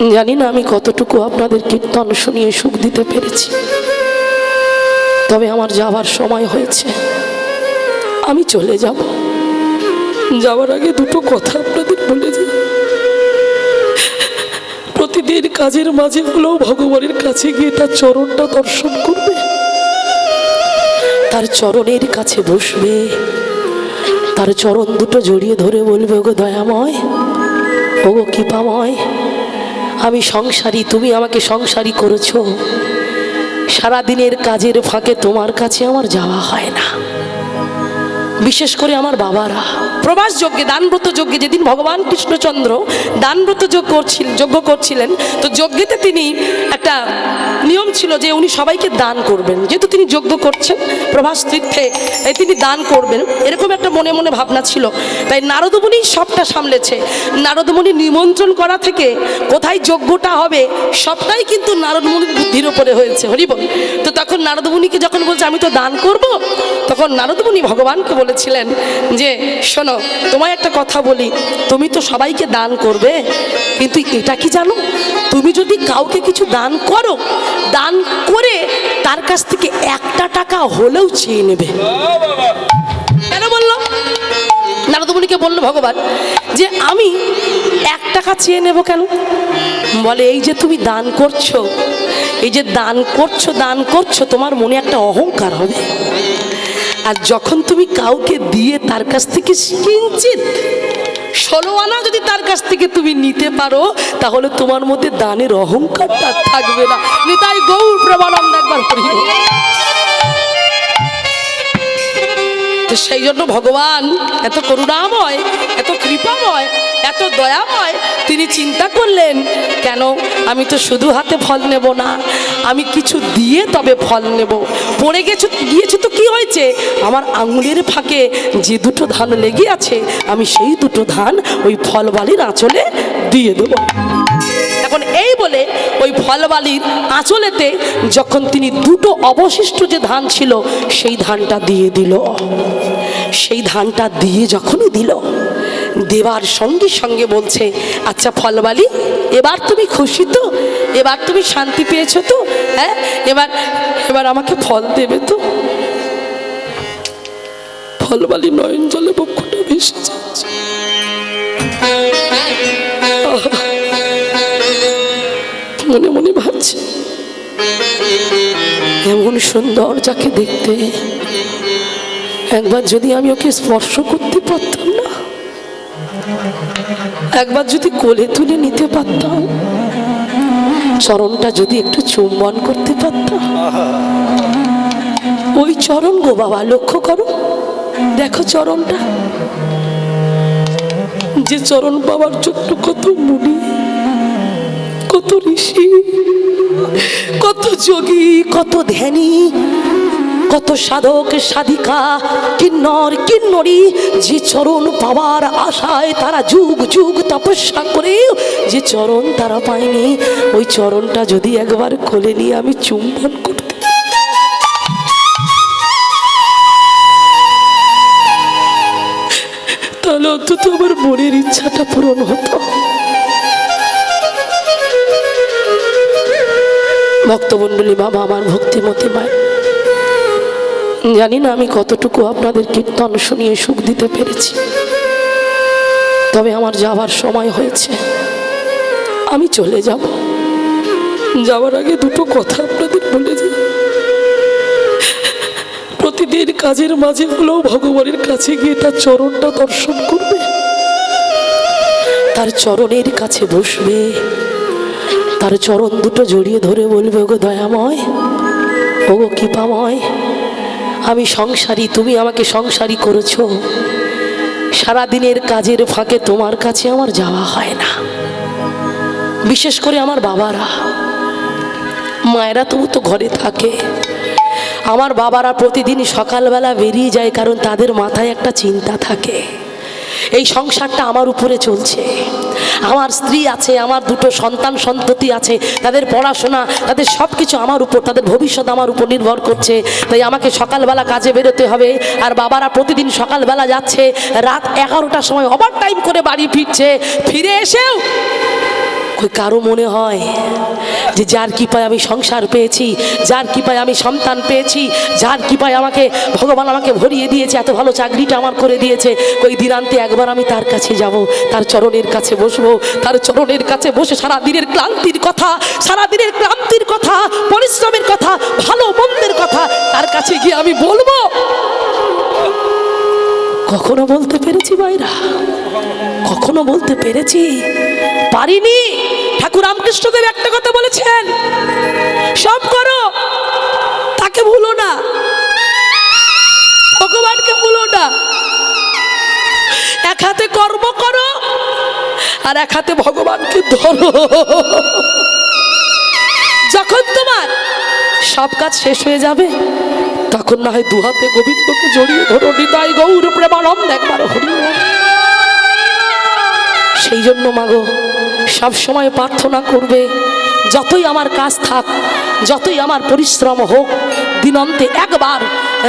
জানি না আমি কতটুকু আপনাদের কীর্তন শুনিয়ে সুখ দিতে পেরেছি। তবে আমার যাবার সময় হয়েছে। আমি চলে যাব। যাওয়ার আগে দুটো কথা আপনাদের বলে যাই প্রতিদিন কাজের মাঝে হলেও ভগবানের কাছে গিয়ে তার চরণটা দর্শন করবে। তার চরণের কাছে বসবে। তার চরণ দুটো জড়িয়ে ধরে বলবে, ওগো দয়াময়, ওগো কৃপাময় আমি সংসারী, তুমি আমাকে সংসারী করেছ। সারাদিনের কাজের ফাঁকে তোমার কাছে আমার যাওয়া হয় না। বিশেষ করে আমার বাবারা। প্রবাস যজ্ঞে দানব্রত যজ্ঞে যেদিন ভগবান কৃষ্ণচন্দ্র দানব্রত যজ্ঞ করছিল যজ্ঞ করছিলেন, তো যজ্ঞেতে তিনি একটা নিয়ম ছিল যে উনি সবাইকে দান করবেন। যেহেতু তিনি যজ্ঞ করছেন, প্রভাস তীর্থে তিনি দান করবেন। এরকম একটা মনে মনে ভাবনা ছিল। তাই নারদমণি সবটা সামলেছে। নারদমণি নিমন্ত্রণ করা থেকে কোথায় যজ্ঞটা হবে, সবটাই কিন্তু নারদমণির বুদ্ধির ওপরে হয়েছে। হরিবল, তো তখন নারদমণিকে যখন বলছে, আমি তো দান করব? তখন নারদমণি ভগবানকে বলেছিলেন যে, শোনো, তোমায় একটা কথা বলি। তুমি তো সবাইকে দান করবে, কিন্তু এটা কি জানো? তুমি যদি কাউকে কিছু দান করো, দান করে তার কাছ থেকে একটা টাকা হলেও চেয়ে নেবে। কেন বলল? নারদমণিকে বলল ভগবান, যে আমি এক টাকা চেয়ে নেব কেন? বলে, এই যে তুমি দান করছ, এই যে দান করছ দান করছ, তোমার মনে একটা অহংকার হবে। আর যখন তুমি কাউকে দিয়ে তার কাছ থেকে কিঞ্চিত ষোলো আনা যদি তার কাছ থেকে তুমি নিতে পারো, তাহলে তোমার মধ্যে দানের অহংকারটা থাকবে না। নিতাই গৌর প্রমাণ একবার সেই জন্য ভগবান এত করুণাময়, এত কৃপাময়, এত দয়াময়। তিনি চিন্তা করলেন, কেন আমি তো শুধু হাতে ফল নেব না, আমি কিছু দিয়ে তবে ফল নেব। পড়ে গেছো, গিয়েছে তো কি হয়েছে? আমার আঙুলের ফাঁকে যে দুটো ধান লেগে আছে, আমি সেই দুটো ধান ওই ফলবালির আঁচলে দিয়ে দেবো। এখন এই বলে ওই ফলবালির আঁচলেতে যখন তিনি দুটো অবশিষ্ট যে ধান ছিল, সেই ধানটা দিয়ে দিল। সেই ধানটা দিয়ে যখনই দিল, দেবার সঙ্গে সঙ্গে বলছে আচ্ছা ফলবালি, এবার তুমি খুশি তো? এবার তুমি শান্তি পেয়েছ তো? হ্যাঁ? এবার এবার আমাকে ফল দেবে তো? ফলবালি নয়ন জলে বক্ষটা ভেসে মনে মনে ভাবছে। এমন সুন্দর যাকে দেখতে। একবার যদি আমি ওকে স্পর্শ করতে পারতাম না, একবার যদি কোলে তুলে নিতে পারতাম, চরণটা যদি একটু চুম্বন করতে পারতাম। ওই চরণ গো বাবা, লক্ষ্য করো। দেখো চরণটা। যে চরণ বাবার জন্য কত মুনি কত ঋষি, কত যোগী, কত ধ্যানী, কত সাধক, সাধিকা, কিন্নর, কিন্নরী, যে চরণ পাওয়ার আশায় তারা যুগ যুগ তপস্যা করে, যে চরণ তারা পায়নি, ওই চরণটা যদি একবার খুলে নিয়ে আমি চুম্বন করতে তাহলে অন্তত আমার মনের ইচ্ছাটা পূরণ হতো। ভক্তমণ্ডলী বাবা, আমার ভক্তিমতী মায় জানি না আমি কতটুকু আপনাদের কীর্তন শুনিয়ে সুখ দিতে পেরেছি। তবে আমার যাবার সময় হয়েছে। আমি চলে যাব। যাওয়ার আগে দুটো কথা আপনাদের বলে যাই প্রতিদিন কাজের মাঝে হলেও ভগবানের কাছে গিয়ে তার চরণটা দর্শন করবে। তার চরণের কাছে বসবে। তার চরণ দুটো জড়িয়ে ধরে বলবে, ওগো দয়াময়, ওগো কৃপাময়, আমি সংসারী, তুমি আমাকে সংসারী করেছ। সারাদিনের কাজের ফাঁকে তোমার কাছে আমার যাওয়া হয় না। বিশেষ করে আমার বাবারা। মায়েরা তবু তো ঘরে থাকে। আমার বাবারা প্রতিদিন সকালবেলা বেরিয়ে যায় কারণ তাদের মাথায় একটা চিন্তা থাকে। এই সংসারটা আমার উপরে চলছে। আমার স্ত্রী আছে, আমার দুটো সন্তান, সন্ততি আছে, তাদের পড়াশোনা, তাদের সব কিছু আমার উপর, তাদের ভবিষ্যৎ আমার উপর নির্ভর করছে। তাই আমাকে সকালবেলা কাজে বেরোতে হবে, আর বাবারা প্রতিদিন সকালবেলা যাচ্ছে, রাত এগারোটার সময় ওভার টাইম করে বাড়ি ফিরছে, ফিরে এসেও ওই কারও মনে হয় যে যার কৃপায় আমি সংসার পেয়েছি, যার কৃপায় আমি সন্তান পেয়েছি, যার কৃপায় আমাকে ভগবান আমাকে ভরিয়ে দিয়েছে, এত ভালো চাকরিটা আমার করে দিয়েছে ওই দিনান্তে একবার আমি তার কাছে যাব, তার চরণের কাছে বসবো, তার চরণের কাছে বসে সারা দিনের ক্লান্তির কথা সারা দিনের ক্লান্তির কথা, পরিশ্রমের কথা, ভালো মন্দের কথা, তার কাছে গিয়ে আমি বলব। কখনো বলতে পেরেছি বাইরা কখনো বলতে পেরেছি? পারিনি? ঠাকুর রামকৃষ্ণদেব একটা কথা বলেছেন। সব করো। তাকে ভুলো না। ভগবানকে ভুলো না। এক হাতে কর্ম করো, আর এক হাতে ভগবানকে ধরো। যখন তোমার সব কাজ শেষ হয়ে যাবে, তখন না হয় দু হাতে গোবিন্দকে জড়িয়ে ধরো। নিতাই গৌর প্রেমানন্দ একবার হরি। সেই জন্য মাগো সব সময় প্রার্থনা করবে যতই আমার কাজ থাক যতই আমার পরিশ্রম হোক দিনন্তে একবার,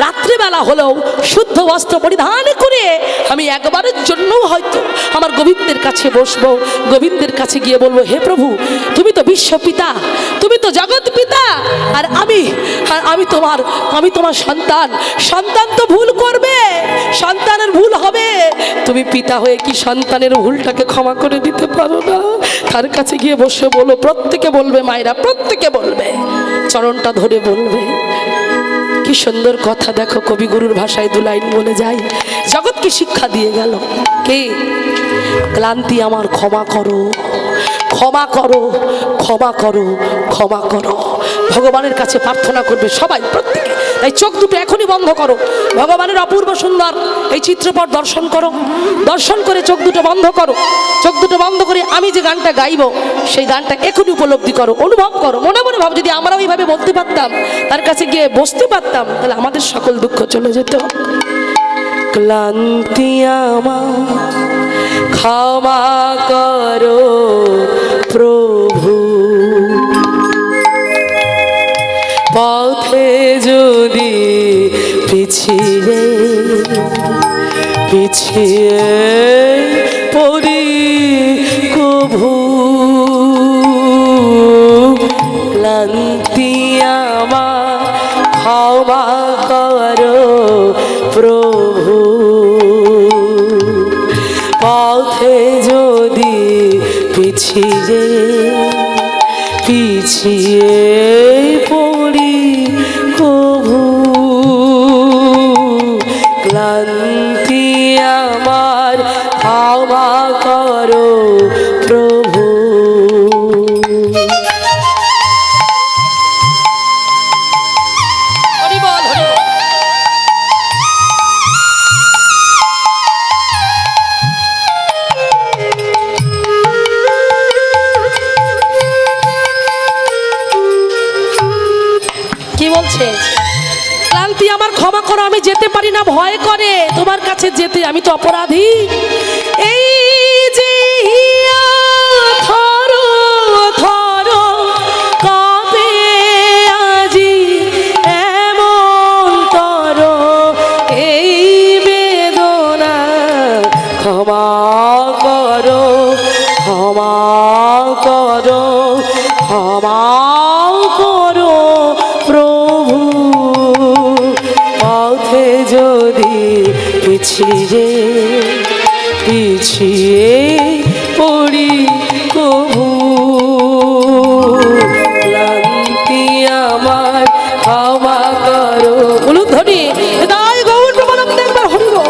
রাত্রিবেলা হলেও শুদ্ধ বস্ত্র পরিধান করে আমি একবারের জন্য হয়তো আমার গোবিন্দের কাছে বসবো, গোবিন্দের কাছে গিয়ে বলব, হে প্রভু, তুমি তো বিশ্ব পিতা, তুমি তো জগৎ পিতা, আর আমি আর আমি তোমার আমি তোমার সন্তান সন্তান তো ভুল করবে, সন্তানের ভুল হবে, তুমি পিতা হয়ে কি সন্তানের ভুলটাকে ক্ষমা করে দিতে পারো না? তার কাছে গিয়ে বসে বলো, প্রত্যেকে বলবে, মায়েরা, প্রত্যেকে বলবে, চরণটা ধরে বলবে। কি সুন্দর কথা দেখো, কবিগুরুর ভাষায় দু লাইন বলে যাই জগৎকে শিক্ষা দিয়ে গেল? কে? ক্লান্তি আমার ক্ষমা করো। ক্ষমা করো ক্ষমা করো ক্ষমা করো। ভগবানের কাছে প্রার্থনা করবে সবাই, প্রত্যেকে। তাই চোখ দুটো এখনই বন্ধ করো। ভগবানের অপূর্ব সুন্দর এই চিত্রপট দর্শন করো। দর্শন করে চোখ দুটো বন্ধ করো। চোখ দুটো বন্ধ করে আমি যে গানটা গাইবো, সেই গানটা এখনই উপলব্ধি করো, অনুভব করো। মনে মনে ভাব, যদি আমরা ওইভাবে বলতে পারতাম, তার কাছে গিয়ে বসতে পারতাম, তাহলে আমাদের সকল দুঃখ চলে যেত। ক্লান্তি আমার, ক্ষমা করো প্রভু। পথে যদি পিছিয়ে পিছিয়ে পড়ি কভু। ক্লান্তি আমার ক্ষমা পিছিয়ে পিছিয়ে পড়ি কভু ক্লান্তি করো আমি যেতে পারি না, ভয় করে। তোমার কাছে যেতে আমি তো অপরাধী। এই যে থরো থরো কাঁপে আজি এমন তর, এই বেদনা ক্ষমা করো ক্ষমা করো ক্ষমা করো। পিছিয়ে পিছিয়ে পড়ি কবু ক্লান্তি আমার ক্ষমা করো। বলুন ধরি হৃদয় গৌর প্রমানন্দ একবার হরি বল।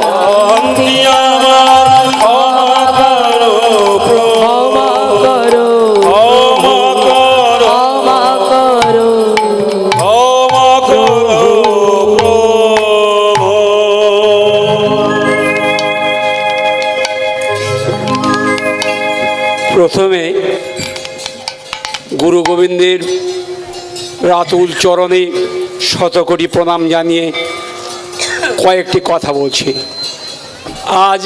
আমার করো প্রথমে গুরু গোবিন্দের রাতুল চরণে শতকোটি প্রণাম জানিয়ে কয়েকটি কথা বলছি। আজ